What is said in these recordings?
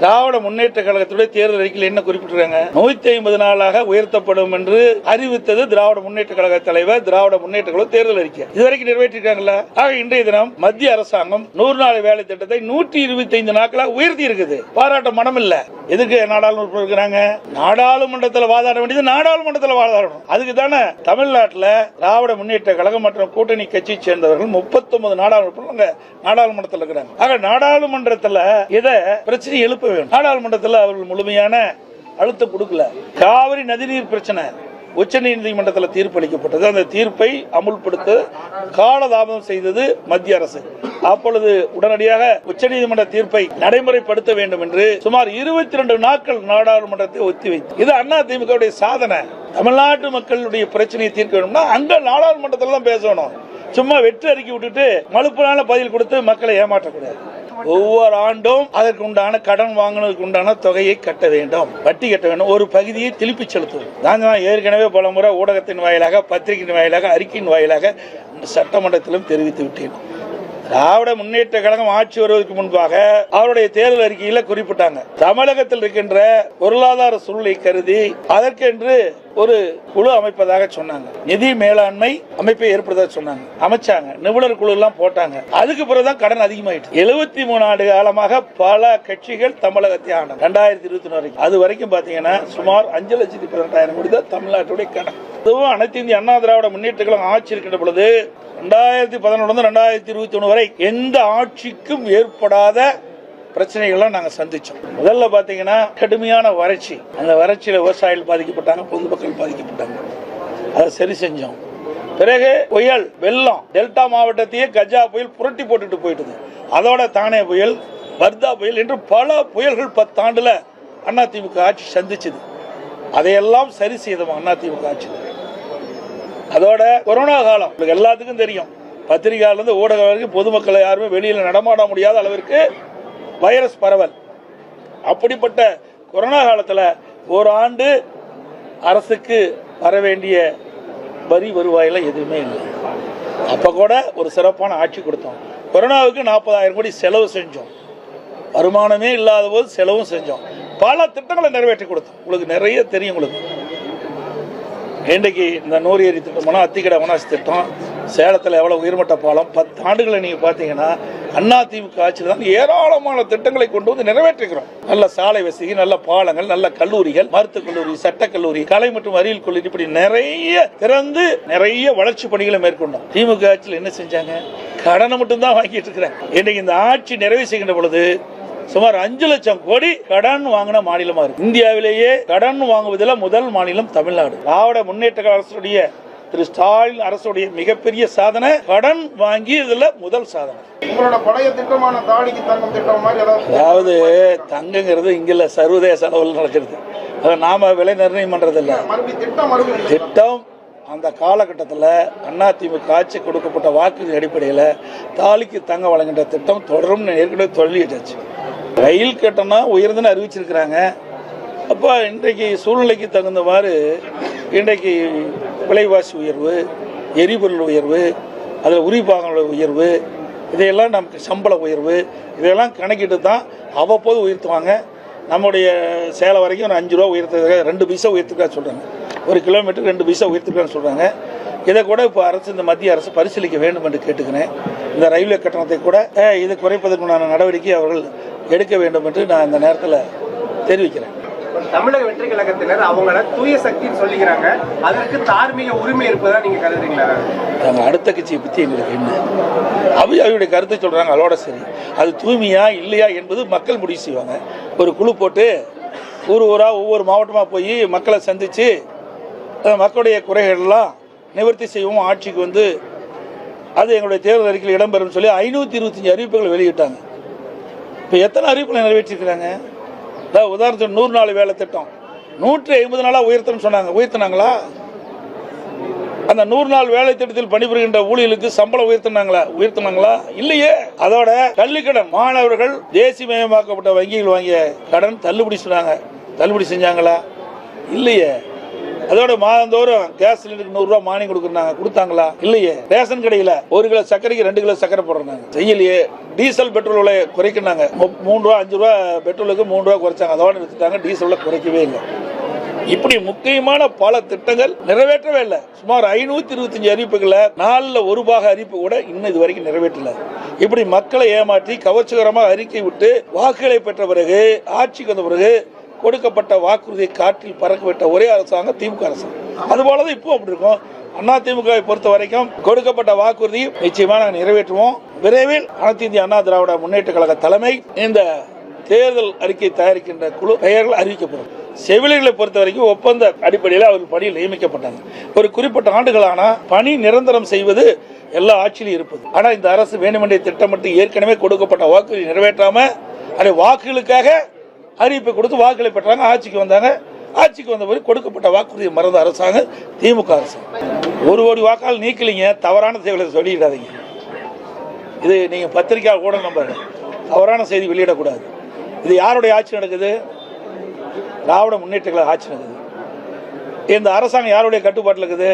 திராவிட முன்னேற்ற கழகத்துடைய தேர்தல் அறிக்கையில் என்ன குறிப்பிட்டிருக்காங்க? நூத்தி ஐம்பது நாளாக உயர்த்தப்படும் என்று அறிவித்தது திராவிட முன்னேற்ற கழக தலைவர் திராவிட முன்னேற்ற கழக தேர்தல் அறிக்கை. இதுவரைக்கும் நிறைவேற்றிருக்காங்கல்ல ஆக இன்றைய தினம் மத்திய அரசாங்கம் நூறு நாள் வேலை திட்டத்தை நூற்றி இருபத்தி ஐந்து நாட்களாக உயர்த்தி இருக்குது பாராட்ட மனம் இல்லை எதுக்கு நாடாளுமன்ற இருக்கிறாங்க? நாடாளுமன்றத்தில் வாதாட வேண்டியது நாடாளுமன்றத்தில் வாதாடணும். அதுக்கு தானே தமிழ்நாட்டில் திராவிட முன்னேற்ற கழகம் மற்றும் கூட்டணி கட்சியை சேர்ந்தவர்கள் முப்பத்தொன்பது நாடாளுமன்ற நாடாளுமன்றத்தில் இருக்கிறாங்க. ஆக நாடாளுமன்றத்தில் இதை பிரச்சனை எழுப்ப வேண்டும் நாடாளுமன்றத்தில் அவர்கள் முழுமையான அழுத்தம் கொடுக்கல. காவிரி நதிநீர் பிரச்சனை உச்ச நீதிமன்றத்தில் தீர்ப்பு அளிக்கப்பட்டது அந்த தீர்ப்பை அமுல்படுத்த காலதாமதம் செய்தது மத்திய அரசு. அப்பொழுது உடனடியாக உச்சநீதிமன்ற தீர்ப்பை நடைமுறைப்படுத்த வேண்டும் என்று சுமார் இருபத்தி ரெண்டு நாட்கள் நாடாளுமன்றத்தை ஒத்திவைத்து இது அண்ணா திமுக சாதனை. தமிழ்நாட்டு மக்களுடைய பிரச்சனையை தீர்க்க வேணும்னா அங்க நாடாளுமன்றத்தில் தான் பேசணும். சும்மா வெற்றி அறிக்கை விட்டுட்டு மலுப்புனால பதில் கொடுத்து மக்களை ஏமாற்றக்கூடாது. ஒவ்வொரு ஆண்டும் அதற்கு உண்டான கடன் வாங்கினதுக்கு உண்டான தொகையை கட்ட வேண்டும். வட்டி கட்ட வேண்டும். ஒரு பகுதியை திருப்பி செலுத்துவோம். நான் தான் ஏற்கனவே பல முறை ஊடகத்தின் வாயிலாக பத்திரிகையின் வாயிலாக அறிக்கையின் வாயிலாக சட்டமன்றத்திலும் தெரிவித்து விட்டேன். திராவிட முன்னேற்ற கழகம் ஆட்சி வருவதற்கு முன்பாக அவருடைய தேர்தல் அறிக்கையில குறிப்பிட்டாங்க. தமிழகத்தில் இருக்கின்ற பொருளாதார சூழ்நிலை கருதி அதற்கென்று ஒரு குழு அமைப்பதாக சொன்னாங்க. நிதி மேலாண்மை அமைப்பை ஏற்படுத்த சொன்னாங்க. அமைச்சாங்க. நிபுணர் குழு எல்லாம் போட்டாங்க. அதுக்கு பிறகுதான் கடன் அதிகமாயிட்டு. எழுபத்தி மூணு ஆண்டு காலமாக பல கட்சிகள் தமிழகத்தை ஆண்டாங்க ரெண்டாயிரத்தி இருபத்தி ஒன்று வரைக்கும். அது வரைக்கும் பாத்தீங்கன்னா சுமார் அஞ்சு லட்சத்தி பதினெட்டாயிரம் கோடி தான் தமிழ்நாட்டுடைய கடன். அதுவும் அனைத்து இந்திய அண்ணா திராவிட முன்னேற்ற கழகம் ஆட்சி இருக்கின்ற பொழுது ரெண்டாயிரத்தி பதினொன்று ரெண்டாயிரத்தி இருபத்தி ஒன்று வரை எந்த ஆட்சிக்கும் ஏற்படாத பிரச்சனைகள்லாம் நாங்கள் சந்தித்தோம் முதல்ல பார்த்தீங்கன்னா கடுமையான வறட்சி. அந்த வறட்சியில் விவசாயிகள் பாதிக்கப்பட்டாங்க பொதுமக்கள் பாதிக்கப்பட்டாங்க. அதை சரி செஞ்சோம். பிறகு புயல் வெள்ளம் டெல்டா மாவட்டத்தையே கஜா புயல் புரட்டி போட்டுட்டு போயிட்டுது. அதோட தானே புயல் வர்தா புயல் என்று பல புயல்கள் பத்தாண்டுல அதிமுக ஆட்சி சந்திச்சது. அதையெல்லாம் சரி செய்தோம் அதிமுக ஆட்சி அதோட கொரோனா காலம். எல்லாத்துக்கும் தெரியும். பத்திரிகையாளர் இருந்து ஊடகம் வரைக்கும் பொதுமக்களை யாருமே வெளியில நடமாட முடியாத அளவிற்கு வைரஸ் பரவல். அப்படிப்பட்ட கொரோனா காலத்துல ஒரு ஆண்டு அரசுக்கு வர வேண்டிய வரி வருவாயில எதுவுமே இல்லை. அப்ப கூட ஒரு சிறப்பான ஆட்சி கொடுத்தோம். கொரோனாவுக்கு நாற்பதாயிரம் கோடி செலவு செஞ்சோம். வருமானமே இல்லாத போது செலவும் செஞ்சோம். பல திட்டங்களை நிறைவேற்றி கொடுத்தோம். உங்களுக்கு நிறைய தெரியும் உங்களுக்கு. இன்றைக்கு இந்த நூறு ஏரி திட்டம்னா அத்திக்கடை அவனாசி திட்டம் சேலத்தில் எவ்வளோ உயர்மட்ட பாலம் பத்து ஆண்டுகளை நீங்கள் பார்த்தீங்கன்னா அண்ணா திமுக ஆட்சியில் தான் ஏராளமான திட்டங்களை கொண்டு வந்து நிறைவேற்றுகிறோம் நல்ல சாலை வசதி நல்ல பாலங்கள் நல்ல கல்லூரிகள் மருத்துவக் கல்லூரி சட்டக் கல்லூரி கலை மற்றும் அறிவியல் கல்லூரி இப்படி நிறைய திறந்து நிறைய வளர்ச்சி பணிகளை மேற்கொண்டோம். திமுக ஆட்சியில் என்ன செஞ்சாங்க? கடனை மட்டும்தான் வாங்கிட்டு இருக்கிறேன் இன்றைக்கு இந்த ஆட்சி நிறைவு செய்கின்ற பொழுது சுமார் அஞ்சு லட்சம் கோடி கடன் வாங்கின மாநிலமா இருக்கு. இந்தியாவிலேயே கடன் வாங்குவதில் முதல் மாநிலம் தமிழ்நாடு. திராவிட முன்னேற்ற அரசுடைய திரு ஸ்டாலின் அரசுடைய மிகப்பெரிய சாதனை கடன் வாங்கி இதுல முதல் சாதனை. அதாவது தங்கங்கிறது இங்க இல்ல சர்வதேச அளவில் நடக்கிறது. அதை நாம விலை நிர்ணயம் பண்றது இல்ல மறுபடியும் திட்டம் அந்த காலகட்டத்தில் அதிமுக ஆட்சி கொடுக்கப்பட்ட வாக்குறுதி அடிப்படையில் தாலிக்கு தங்க வழங்குகின்ற திட்டம் தொடரும் ஏற்கனவே சொல்லிட்டாச்சு. ரயில் கட்டணம் உயர்ந்துன்னு அறிவிச்சிருக்கிறாங்க. அப்போ இன்றைக்கு சூழ்நிலைக்கு தகுந்தவாறு இன்றைக்கு விலைவாசி உயர்வு எரிபொருள் உயர்வு அதில் உரிபாகங்கள உயர்வு இதையெல்லாம் நமக்கு சம்பள உயர்வு இதையெல்லாம் கணக்கிட்டு தான் அவ்வப்போது உயர்த்துவாங்க. நம்முடைய சேலை வரைக்கும் ஒரு அஞ்சு ரூபா உயர்த்துறதுக்காக ரெண்டு பைசா உயர்த்துக்கா சொல்கிறாங்க ஒரு கிலோமீட்டருக்கு ரெண்டு பைசா உயர்த்துக்கான்னு சொல்கிறாங்க இதை கூட இப்போ அரசு இந்த மத்திய அரசு பரிசீலிக்க வேண்டும் என்று கேட்டுக்கிறேன். இந்த ரயில்வே கட்டணத்தை கூட இது குறைப்பதற்குண்டான நடவடிக்கை அவர்கள் எடுக்க வேண்டும் என்று நான் இந்த நேரத்தில் தெரிவிக்கிறேன். தமிழக வெற்றி கழகத்தினர் அவங்கள தூய சக்தின்னு சொல்லிக்கிறாங்க. அதற்கு தார்மீக உரிமை இருப்பதா நீங்க கருதுறீங்களா? நாங்கள் அடுத்த கட்சியை பற்றி எங்களுக்கு என்ன? அவை அவருடைய கருத்தை சொல்கிறாங்க அதோட சரி. அது தூய்மையா இல்லையா என்பது மக்கள் முடிவு செய்வாங்க. ஒரு குழு போட்டு ஊர் ஊராக ஒவ்வொரு மாவட்டமாக போய் மக்களை சந்தித்து மக்களுடைய குறைகள்லாம் நிவர்த்தி செய்யவும் ஆட்சிக்கு வந்து அது எங்களுடைய தேர்தல் அறிக்கையில் இடம்பெறும் சொல்லி ஐநூற்றி இருபத்தஞ்சி அறிவிப்புகள் வெளியிட்டாங்க. இப்போ எத்தனை அறிவிப்புகளை நிறைவேற்றிருக்கிறாங்க? அதாவது உதாரணத்துக்கு நூறு நாள் வேலை திட்டம். நூற்றி ஐம்பது நாளாக உயர்த்தணும்னு சொன்னாங்க. உயர்த்தினாங்களா? அந்த நூறு நாள் வேலை திட்டத்தில் பணிபுரிகின்ற ஊழியர்களுக்கு சம்பளம் உயர்த்தினாங்களா? உயர்த்தினாங்களா? இல்லையே. அதோட கல்விக்கடன் மாணவர்கள் தேசியமயமாக்கப்பட்ட வங்கிகள் வாங்கிய கடன் தள்ளுபடி சொன்னாங்க. தள்ளுபடி செஞ்சாங்களா? இல்லையே. அதோட மாதந்தோறும் கேஸ் சிலிண்டருக்கு நூறு ரூபாய் மானியம் கொடுக்குறாங்க கொடுத்தாங்களா? இல்லையே. ரேஷன் கடையில ஒரு கிலோ சர்க்கரைக்கு ரெண்டு கிலோ சர்க்கரை போடுறாங்க. செய்யலையே. டீசல் பெட்ரோல் விலை குறைக்கினாங்க மூணு ரூபா அஞ்சு ரூபா பெட்ரோலுக்கு மூணு ரூபா குறைச்சாங்க. அதோட நிறுத்திட்டாங்க. டீசல் குறைக்கவே இல்லை. இப்படி முக்கியமான பல திட்டங்கள் நிறைவேற்றவே இல்லை. சுமார் ஐநூத்தி இருபத்தஞ்சு அறிவிப்புகளை நாலுல ஒரு பாக அறிவிப்பு கூட இன்னும் இது வரைக்கும் நிறைவேற்றல. இப்படி மக்களை ஏமாற்றி கவர்ச்சிகரமாக அறிக்கை விட்டு வாக்குகளை பெற்ற பிறகு ஆட்சிக்கு வந்த பிறகு கொடுக்கப்பட்ட வாக்குறுதியை காற்றில் பறக்கவிட்ட ஒரே அரசாங்கம் திமுக அரசாங்கம். அதுபோலதான் இப்போ அப்படி இருக்கும். அண்ணா திமுகவை பொறுத்த வரைக்கும் கொடுக்கப்பட்ட வாக்குறுதி நிச்சயமா நாங்கள் நிறைவேற்றுவோம். விரைவில் அனைத்து இந்திய அண்ணா திராவிட முன்னேற்ற கழக தலைமை இந்த தேர்தல் அறிக்கை தயாரிக்கின்ற குழு பெயர்கள் அறிவிக்கப்படும். செவிலியர்களை பொறுத்த வரைக்கும் ஒப்பந்த அடிப்படையில் அவர்கள் பணியில் நியமிக்கப்பட்டாங்க. ஒரு குறிப்பிட்ட ஆண்டுகளான பணி நிரந்தரம் செய்வது எல்லா ஆட்சியிலும் இருப்பது. ஆனால் இந்த அரசு வேண்டுமென்றே திட்டமிட்டு ஏற்கனவே கொடுக்கப்பட்ட வாக்குறுதி நிறைவேற்றாம அதை வாக்குகளுக்காக அறிவிப்பை கொடுத்து வாக்குகளை பெற்றாங்க. ஆட்சிக்கு வந்தாங்க. ஆட்சிக்கு வந்த கொடுக்கப்பட்ட வாக்குறுதியை மறந்த அரசாங்கம் திமுக அரசு. ஒரு கோடி வாக்கால் நீக்கலிங்க. தவறான செய்திகளை சொல்லிடாதீங்க. இது நீங்கள் பத்திரிக்கை கூட நம்புங்க தவறான செய்தி வெளியிடக்கூடாது. இது யாருடைய ஆட்சி நடக்குது? திராவிட முன்னேற்றங்களை ஆட்சி நடக்குது. இந்த அரசாங்கம் யாருடைய கட்டுப்பாட்டில் இருக்குது?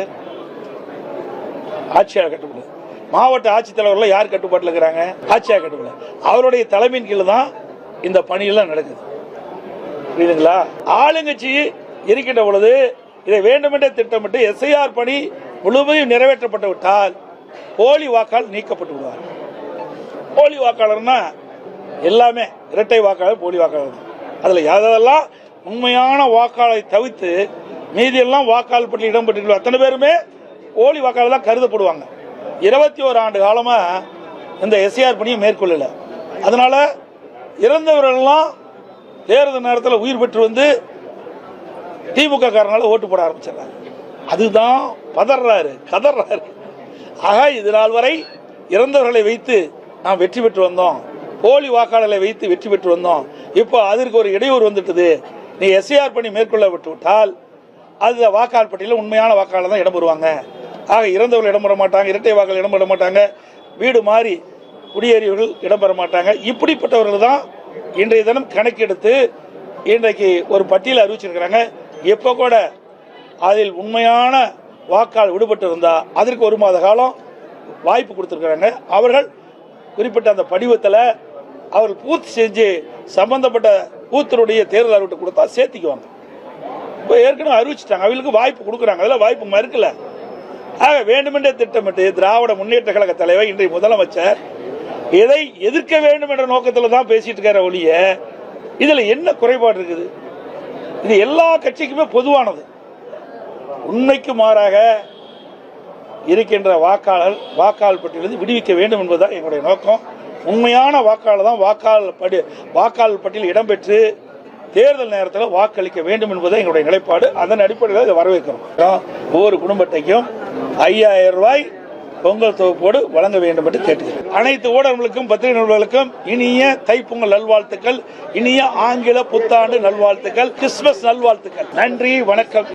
ஆட்சியாளர் கட்டுப்பாடு. மாவட்ட ஆட்சித்தலைவர்கள் யார் கட்டுப்பாட்டில் இருக்கிறாங்க? ஆட்சியாளர் கட்டுப்பாடு. அவருடைய தலைமையின் கீழ் தான் இந்த பணியெல்லாம் நடக்குது. புரியுதுங்களா? ஆளுங்கட்சி இருக்கின்ற பொழுது இதை வேண்டுமென்றே திட்டமிட்டு எஸ்ஐஆர் பணி முழுமையும் நிறைவேற்றப்பட்டு விட்டால் போலி வாக்காளர் நீக்கப்பட்டு விடுவார். போலி வாக்காளர்னா எல்லாமே இரட்டை வாக்காளர் போலி வாக்காளர். அதில் எதெல்லாம் உண்மையான வாக்காளரை தவிர்த்து மீதியெல்லாம் வாக்காளர் பட்டியல் இடம்பெற்று அத்தனை பேருமே போலி வாக்காளர் தான் கருதப்படுவாங்க. இருபத்தி ஓரு ஆண்டு காலமாக இந்த எஸ்ஐஆர் பணியை மேற்கொள்ளலை. அதனால் இறந்தவர்கள்லாம் தேர்தல் நேரத்தில் உயிர் பெற்று வந்து திமுக காரனால ஓட்டு போட ஆரம்பிச்சிடறாங்க. அதுதான் பதறாரு கதறாரு. ஆக இது நாள் வரை இறந்தவர்களை வைத்து நாம் வெற்றி பெற்று வந்தோம். போலி வாக்காளர்களை வைத்து வெற்றி பெற்று வந்தோம். இப்போ அதற்கு ஒரு இடையூறு வந்துட்டது. நீ எஸ்ஏஆர் பண்ணி மேற்கொள்ள விட்டு விட்டால் அது வாக்காளர் பட்டியலில் உண்மையான வாக்காளர் தான் இடம் பெறுவாங்க. ஆக இறந்தவர்கள் இடம் பெற மாட்டாங்க இரட்டை வாக்காளர் இடம் பெற மாட்டாங்க. வீடு மாறி குடியேறியவர்கள் இடம்பெற மாட்டாங்க. இப்படிப்பட்டவர்கள் தான் இன்றைய தினம் கணக்கெடுத்து இன்றைக்கு ஒரு பட்டியல் அறிவிச்சிருக்கிறாங்க. எப்போ கூட அதில் உண்மையான வாக்கால் விடுபட்டு இருந்தால் அதற்கு ஒரு மாத காலம் வாய்ப்பு கொடுத்துருக்குறாங்க. அவர்கள் குறிப்பிட்ட அந்த படிவத்தில் அவர்கள் பூர்த்தி செஞ்சு சம்பந்தப்பட்ட பூத்தருடைய தேர்தல் அறிவிட்டு கொடுத்தா சேர்த்திக்குவாங்க. இப்போ ஏற்கனவே அறிவிச்சிட்டாங்க. அவங்களுக்கு வாய்ப்பு கொடுக்குறாங்க. அதில் வாய்ப்பு மறுக்கல. ஆக வேண்டுமென்றே திட்டமிட்டு திராவிட முன்னேற்ற கழக தலைவர் இன்றைய முதலமைச்சர் இதை எதிர்க்க வேண்டும் என்ற நோக்கத்தில் தான் பேசிட்டு இருக்கிற ஒழிய இதுல என்ன குறைபாடு இருக்குது? இது எல்லா கட்சிக்குமே பொதுவானது. உண்மைக்கு மாறாக இருக்கின்ற வாக்காளர் வாக்காளர் பட்டியலிருந்து விடுவிக்க வேண்டும் என்பதுதான் எங்களுடைய நோக்கம். உண்மையான வாக்காளர் தான் வாக்காளர் படி வாக்காளர் பட்டியல் இடம்பெற்று தேர்தல் நேரத்தில் வாக்களிக்க வேண்டும் என்பது எங்களுடைய நிலைப்பாடு. அதன் அடிப்படையில் இதை வரவேற்கிறோம். ஒவ்வொரு குடும்பத்தைக்கும் ஐயாயிரம் ரூபாய் பொங்கல் தொகுப்போடு வழங்க வேண்டும் என்று கேட்டுக்கிறேன். அனைத்து ஊடகங்களுக்கும் பத்திரிகை நிறுவனங்களுக்கும் இனிய தைப்பொங்கல் நல்வாழ்த்துக்கள் இனிய ஆங்கில புத்தாண்டு நல்வாழ்த்துக்கள் கிறிஸ்துமஸ் நல்வாழ்த்துக்கள். நன்றி வணக்கம்.